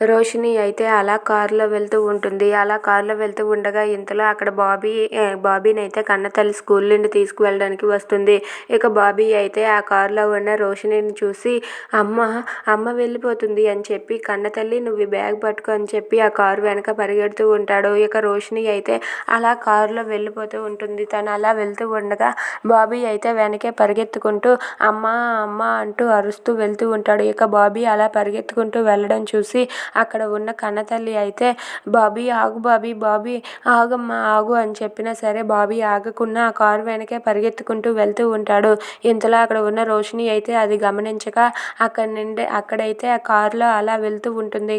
రోషిని అయితే అలా కారులో వెళ్తూ ఉంటుంది. అలా కారులో వెళ్తూ ఉండగా ఇంతలో అక్కడ బాబీ బాబీని అయితే కన్నతల్లి స్కూల్ నుండి తీసుకువెళ్ళడానికి వస్తుంది. ఇక బాబీ అయితే ఆ కారులో ఉన్న రోషినిని చూసి అమ్మ అమ్మ వెళ్ళిపోతుంది అని చెప్పి కన్నతల్లి నువ్వు బ్యాగ్ పట్టుకో అని చెప్పి ఆ కారు వెనక పరిగెడుతూ ఉంటాడు. ఇక రోషిని అయితే అలా కారులో వెళ్ళిపోతూ ఉంటుంది. తను అలా వెళ్తూ ఉండగా బాబీ అయితే వెనకే పరిగెత్తుకుంటూ అమ్మ అమ్మ అంటూ అరుస్తూ వెళ్తూ ఉంటాడు. ఇక బాబీ అలా పరిగెత్తుకుంటూ వెళ్ళడం చూసి అక్కడ ఉన్న కన్నతల్లి అయితే బాబీ ఆగు బాబీ బాబీ ఆగమ్మా ఆగు అని చెప్పినా సరే బాబీ ఆగకుండా ఆ కారు వెనకే పరిగెత్తుకుంటూ వెళ్తూ ఉంటాడు. ఇంతలో అక్కడ ఉన్న రోషిని అయితే అది గమనించక అక్కడ నుండి అక్కడైతే ఆ కారులో అలా వెళ్తూ ఉంటుంది.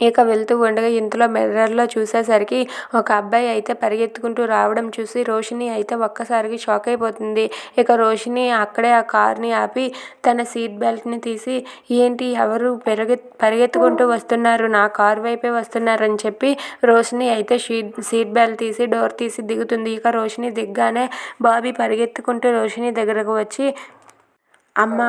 ఇక వెళ్తూ ఉండగా ఇంతలో మిర్రర్లో చూసేసరికి ఒక అబ్బాయి అయితే పరిగెత్తుకుంటూ రావడం చూసి రోషిని అయితే ఒక్కసారికి షాక్ అయిపోతుంది. ఇక రోషిని అక్కడే ఆ కార్ని ఆపి తన సీట్ బెల్ట్ని తీసి ఏంటి ఎవరు పెరిగె పరిగెత్తుకుంటూ వస్తున్నారు? నా కార్ వైపే వస్తున్నారని చెప్పి రోషిని అయితే షీట్ సీట్ బెల్ట్ తీసి డోర్ తీసి దిగుతుంది. ఇక రోషిని దిగ్గానే బాబీ పరిగెత్తుకుంటూ రోషిని దగ్గరకు వచ్చి అమ్మ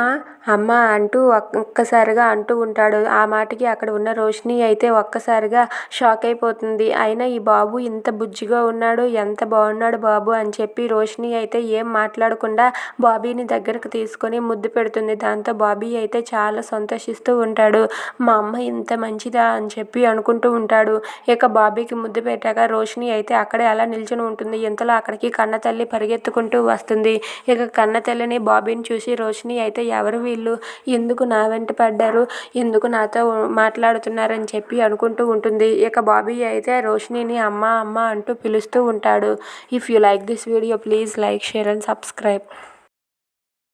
అమ్మ అంటూ ఒక్కసారిగా అంటూ ఉంటాడు. ఆ మాటకి అక్కడ ఉన్న రోషిని అయితే ఒక్కసారిగా షాక్ అయిపోతుంది. అయినా ఈ బాబు ఇంత బుజ్జిగా ఉన్నాడు ఎంత బాగున్నాడు బాబు అని చెప్పి రోషిని అయితే ఏం మాట్లాడకుండా బాబీని దగ్గరకు తీసుకొని ముద్దు పెడుతుంది. దాంతో బాబీ అయితే చాలా సంతోషిస్తూ ఉంటాడు. మా అమ్మ ఇంత మంచిదా అని చెప్పి అనుకుంటూ ఉంటాడు. ఇక బాబీకి ముద్దు పెట్టాక రోషిని అయితే అక్కడే అలా నిల్చుని ఉంటుంది. ఇంతలో అక్కడికి కన్న తల్లి పరిగెత్తుకుంటూ వస్తుంది. ఇక కన్న తల్లిని బాబీని చూసి రోషిని అయితే ఎవరు వీళ్ళు? ఎందుకు నా వెంట పడ్డారు? ఎందుకు నాతో మాట్లాడుతున్నారని చెప్పి అనుకుంటూ ఉంటుంది. ఇక బాబీ అయితే రోషిణిని అమ్మ అమ్మ అంటూ పిలుస్తూ ఉంటాడు. If you like this video please like share and subscribe